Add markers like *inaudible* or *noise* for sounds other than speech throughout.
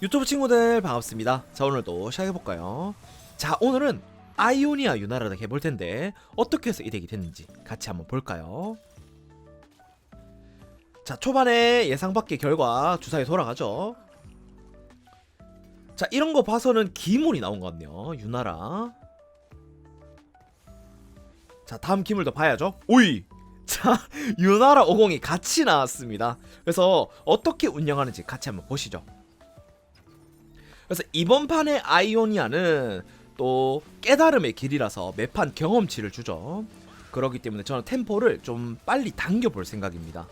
유튜브 친구들 반갑습니다. 자 오늘도 시작해볼까요? 자 오늘은 아이오니아 유나라를 해볼 텐데 어떻게 해서 이 덱이 됐는지 같이 한번 볼까요? 자 초반에 예상 밖의 결과 주사위 돌아가죠. 자 이런 거 봐서는 기물이 나온 것 같네요. 유나라. 자 다음 기물도 봐야죠. 오이. *laughs* 자 유나라 50이 같이 나왔습니다. 그래서 어떻게 운영하는지 같이 한번 보시죠. 그래서 이번 판의 아이오니아는 또 깨달음의 길이라서 매판 경험치를 주죠. 그렇기 때문에 저는 템포를 좀 빨리 당겨볼 생각입니다.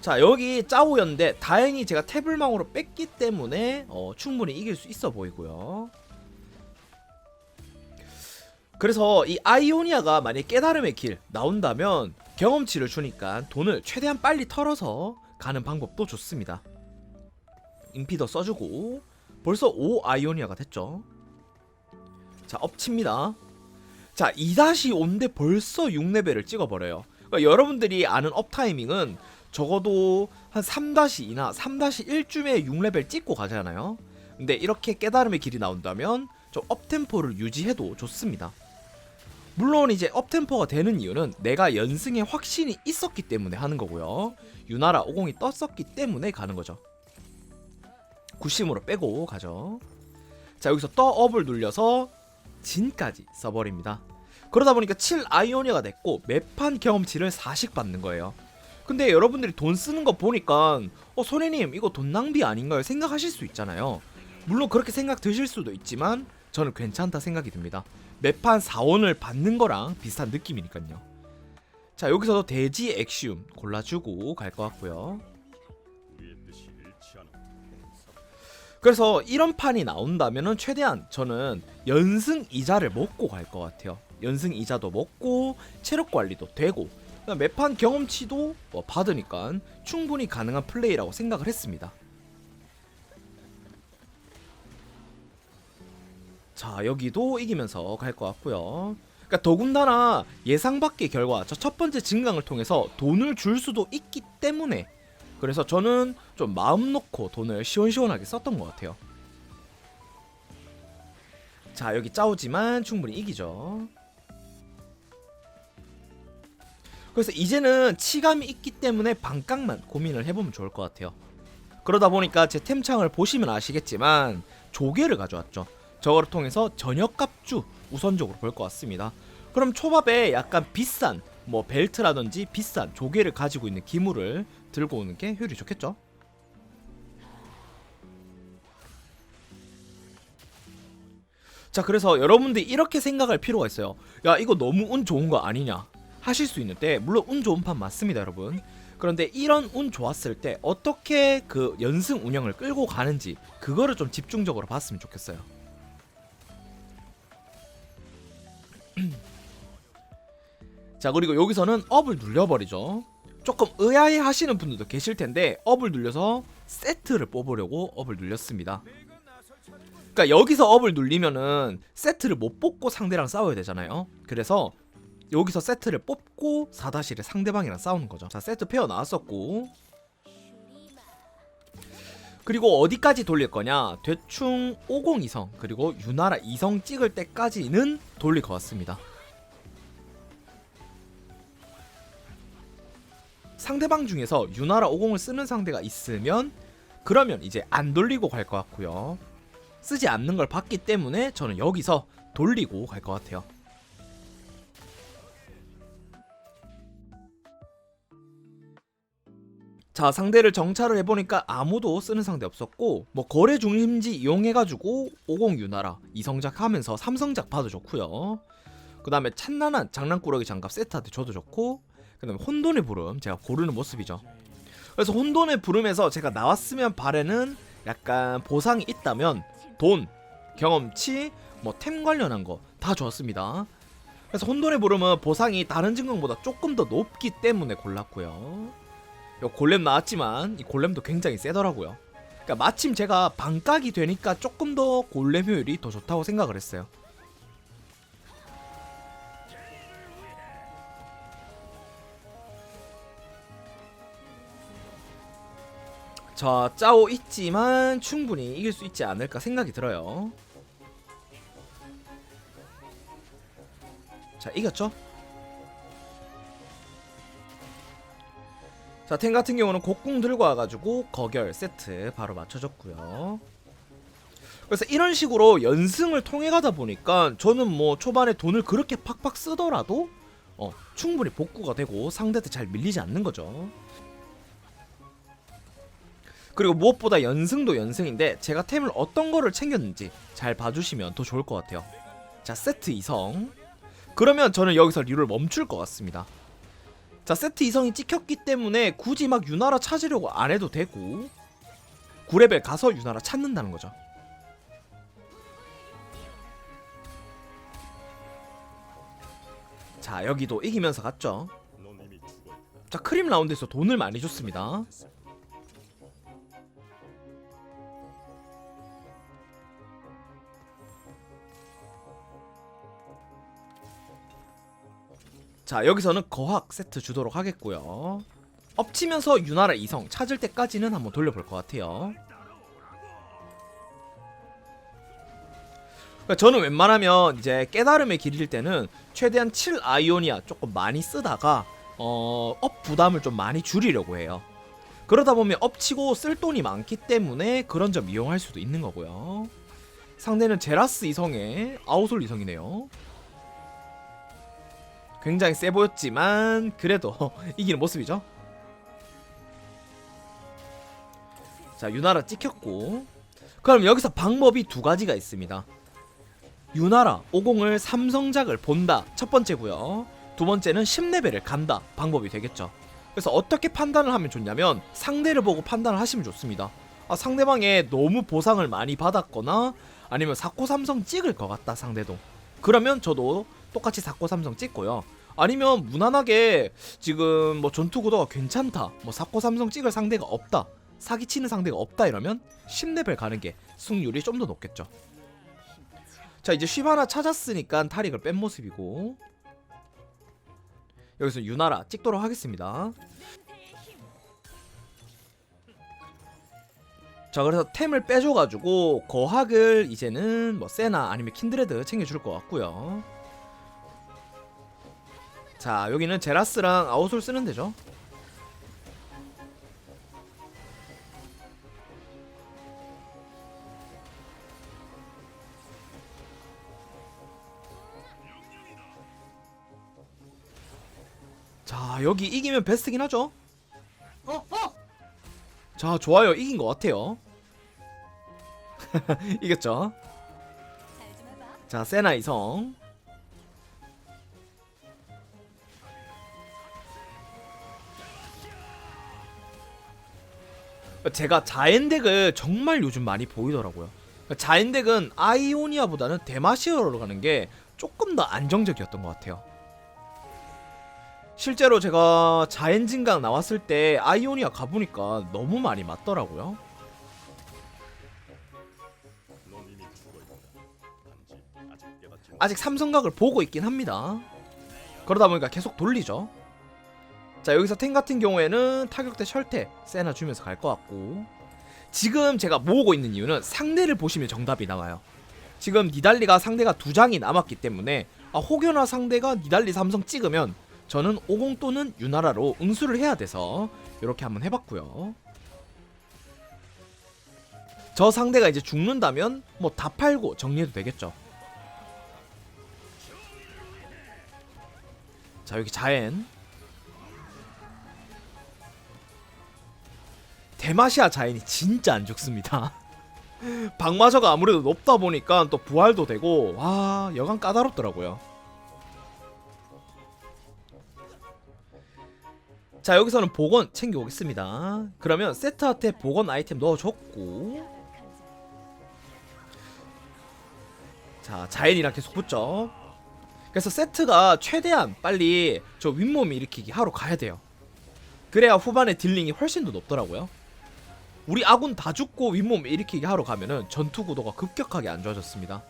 자 여기 짜오였는데 다행히 제가 태블망으로 뺐기 때문에 어, 충분히 이길 수 있어 보이고요. 그래서 이 아이오니아가 만약 깨달음의 길 나온다면 경험치를 주니까 돈을 최대한 빨리 털어서 가는 방법도 좋습니다. 임피더 써주고 벌써 5 아이오니아가 됐죠. 자 엎칩니다. 자 2-5인데 벌써 6레벨을 찍어버려요. 그러니까 여러분들이 아는 업 타이밍은 적어도 한 3-2나 3-1쯤에 6레벨 찍고 가잖아요. 근데 이렇게 깨달음의 길이 나온다면 좀 업템포를 유지해도 좋습니다. 물론 이제 업템포가 되는 이유는 내가 연승에 확신이 있었기 때문에 하는 거고요. 유나라 50이 떴었기 때문에 가는 거죠. 구심으로 빼고 가죠. 자 여기서 떠업을 눌려서 진까지 써버립니다. 그러다 보니까 7 아이오니아가 됐고 매판 경험치를 4씩 받는 거예요. 근데 여러분들이 돈 쓰는 거 보니까 어 소래님 이거 돈 낭비 아닌가요? 생각하실 수 있잖아요. 물론 그렇게 생각 드실 수도 있지만 저는 괜찮다 생각이 듭니다. 매판 4원을 받는 거랑 비슷한 느낌이니까요. 자 여기서도 돼지 엑시움 골라주고 갈 것 같고요. 그래서 이런 판이 나온다면은 최대한 저는 연승 이자를 먹고 갈 것 같아요. 연승 이자도 먹고 체력 관리도 되고 매판 경험치도 뭐 받으니까 충분히 가능한 플레이라고 생각을 했습니다. 자 여기도 이기면서 갈 것 같고요. 그러니까 더군다나 예상 밖의 결과 저 첫 번째 증강을 통해서 돈을 줄 수도 있기 때문에 그래서 저는 좀 마음 놓고 돈을 시원시원하게 썼던 것 같아요. 자 여기 짜오지만 충분히 이기죠. 그래서 이제는 치감이 있기 때문에 반각만 고민을 해보면 좋을 것 같아요. 그러다 보니까 제 템창을 보시면 아시겠지만 조개를 가져왔죠. 저거를 통해서 저녁값주 우선적으로 볼 것 같습니다. 그럼 초밥에 약간 비싼 뭐 벨트라든지 비싼 조개를 가지고 있는 기물을 들고 오는 게 효율이 좋겠죠. 자 그래서 여러분들이 이렇게 생각할 필요가 있어요. 야 이거 너무 운 좋은 거 아니냐 하실 수 있는데 물론 운 좋은 판 맞습니다 여러분. 그런데 이런 운 좋았을 때 어떻게 그 연승 운영을 끌고 가는지 그거를 좀 집중적으로 봤으면 좋겠어요. 자 그리고 여기서는 업을 눌려버리죠. 조금 의아해 하시는 분들도 계실 텐데 업을 눌려서 세트를 뽑으려고 업을 눌렸습니다. 그러니까 여기서 업을 눌리면은 세트를 못 뽑고 상대랑 싸워야 되잖아요. 그래서 여기서 세트를 뽑고 4-1에 상대방이랑 싸우는 거죠. 자 세트 페어 나왔었고. 그리고 어디까지 돌릴 거냐? 대충 50 이성 그리고 유나라 이성 찍을 때까지는 돌릴 것 같습니다 상대방 중에서 유나라 50을 쓰는 상대가 있으면 그러면 이제 안 돌리고 갈 것 같고요. 쓰지 않는 걸 봤기 때문에 저는 여기서 돌리고 갈 것 같아요. 자 상대를 정찰을 해보니까 아무도 쓰는 상대 없었고 뭐 거래 중심지 이용해가지고 50 유나라 이성작 하면서 삼성작 봐도 좋고요 그 다음에 찬란한 장난꾸러기 장갑 세트한테 줘도 좋고 그 다음에 혼돈의 부름 제가 고르는 모습이죠. 그래서 혼돈의 부름에서 제가 나왔으면 바래는 약간 보상이 있다면 돈, 경험치, 뭐 템 관련한 거 다 좋았습니다. 그래서 혼돈의 부름은 보상이 다른 증강보다 조금 더 높기 때문에 골랐고요. 요 골렘 나왔지만 이 골렘도 굉장히 세더라고요. 그러니까 마침 제가 반각이 되니까 조금 더 골렘 효율이 더 좋다고 생각을 했어요 자 짜오 있지만 충분히 이길 수 있지 않을까 생각이 들어요. 자 이겼죠? 자 탱 같은 경우는 곡궁 들고 와가지고 거결 세트 바로 맞춰줬고요. 그래서 이런 식으로 연승을 통해 가다 보니까 저는 뭐 초반에 돈을 그렇게 팍팍 쓰더라도 어, 충분히 복구가 되고 상대한테 잘 밀리지 않는 거죠. 그리고 무엇보다 연승도 연승인데 제가 템을 어떤 거를 챙겼는지 잘 봐주시면 더 좋을 것 같아요. 자 세트 2성 그러면 저는 여기서 리롤 멈출 것 같습니다. 자 세트 2성이 찍혔기 때문에 굳이 막 유나라 찾으려고 안 해도 되고 9레벨 가서 유나라 찾는다는 거죠. 자 여기도 이기면서 갔죠 자 크림 라운드에서 돈을 많이 줬습니다 자 여기서는 거학 세트 주도록 하겠고요 엎치면서 유나라 이성 찾을 때까지는 한번 돌려볼 것 같아요 그러니까 저는 웬만하면 이제 깨달음의 길일 때는 최대한 7 아이오니아 조금 많이 쓰다가 어, 업 부담을 좀 많이 줄이려고 해요. 그러다 보면 엎치고 쓸 돈이 많기 때문에 그런 점 이용할 수도 있는 거고요. 상대는 제라스 이성의 아우솔 이성이네요. 굉장히 세 보였지만 그래도 *laughs* 이기는 모습이죠. 자 유나라 찍혔고. 그럼 여기서 방법이 두 가지가 있습니다. 유나라 50을 삼성작을 본다. 첫 번째고요. 두 번째는 10레벨을 간다. 방법이 되겠죠. 그래서 어떻게 판단을 하면 좋냐면 상대를 보고 판단을 하시면 좋습니다. 아, 상대방에 너무 보상을 많이 받았거나 아니면 4코 삼성 찍을 것 같다 상대도. 그러면 저도 똑같이 4코 삼성 찍고요. 아니면 무난하게 지금 뭐 전투 구도가 괜찮다 뭐 4코 삼성 찍을 상대가 없다 사기치는 상대가 없다 이러면 10레벨 가는 게 승률이 좀 더 높겠죠. 자 이제 쉽 하나 찾았으니까 타릭을 뺀 모습이고. 여기서 유나라 찍도록 하겠습니다. 자 그래서 템을 빼줘가지고 거학을 이제는 뭐 세나 아니면 킨드레드 챙겨줄 것 같고요 자 여기는 제라스랑 아웃솔 쓰는 데죠? 자 여기 이기면 베스트긴 하죠? 자 좋아요. 이긴 것 같아요. *laughs* 이겼죠? 자 세나 이성 제가 자엔덱을 정말 요즘 많이 보이더라고요 자엔덱은 아이오니아보다는 데마시어로 가는 게 조금 더 안정적이었던 것 같아요 실제로 제가 자엔진강 나왔을 때 아이오니아 가보니까 너무 많이 맞더라고요. 아직 삼성각을 보고 있긴 합니다. 그러다 보니까 계속 돌리죠. 자 여기서 탱 같은 경우에는 타격대 셜테 세나 주면서 갈 것 같고 지금 제가 모으고 있는 이유는 상대를 보시면 정답이 나와요. 지금 니달리가 상대가 두 장이 남았기 때문에 아, 혹여나 상대가 니달리 삼성 찍으면 저는 50 또는 유나라로 응수를 해야 돼서 이렇게 한번 해봤고요. 저 상대가 이제 죽는다면 뭐 다 팔고 정리해도 되겠죠. 자 여기 자엔 데마시아 자엔이 진짜 안 죽습니다. 방마저가 아무래도 높다 보니까 또 부활도 되고 와 여간 까다롭더라고요. 자 여기서는 복원 챙겨오겠습니다. 그러면 세트한테 복원 아이템 넣어줬고. 자 자연이랑 계속 붙죠. 그래서 세트가 최대한 빨리 저 윗몸 일으키기 하러 가야 돼요. 그래야 후반에 딜링이 훨씬 더 높더라고요 우리 아군 다 죽고 윗몸 일으키기 하러 가면은 전투 구도가 급격하게 안 좋아졌습니다.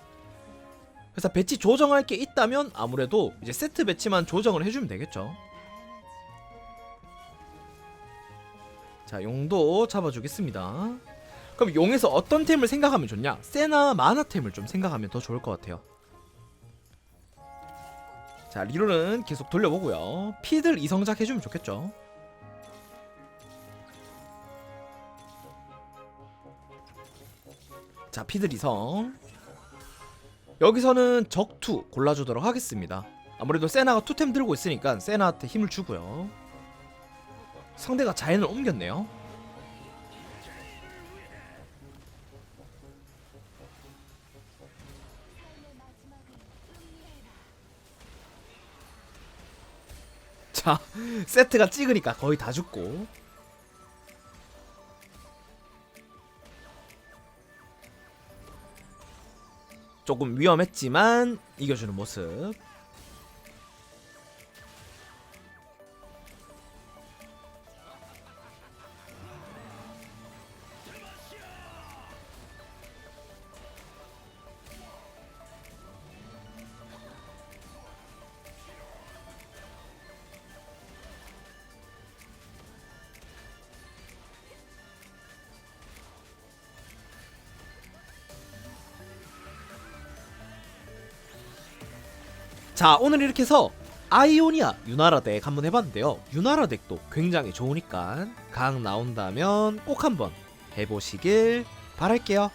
그래서 배치 조정할 게 있다면 아무래도 이제 세트 배치만 조정을 해주면 되겠죠. 자 용도 잡아주겠습니다. 그럼 용에서 어떤 템을 생각하면 좋냐? 세나 마나 템을 좀 생각하면 더 좋을 것 같아요. 자 리로는 계속 돌려보고요. 피들 이성작 해주면 좋겠죠 자 피들 이성. 여기서는 적투 골라주도록 하겠습니다. 아무래도 세나가 투템 들고 있으니까 세나한테 힘을 주고요. 상대가 자연을 옮겼네요. 자 *laughs* 세트가 찍으니까 거의 다 죽고 조금 위험했지만 이겨주는 모습 자 오늘 이렇게 해서 아이오니아 유나라 덱 한번 해봤는데요. 유나라 덱도 굉장히 좋으니까 강 나온다면 꼭 한번 해보시길 바랄게요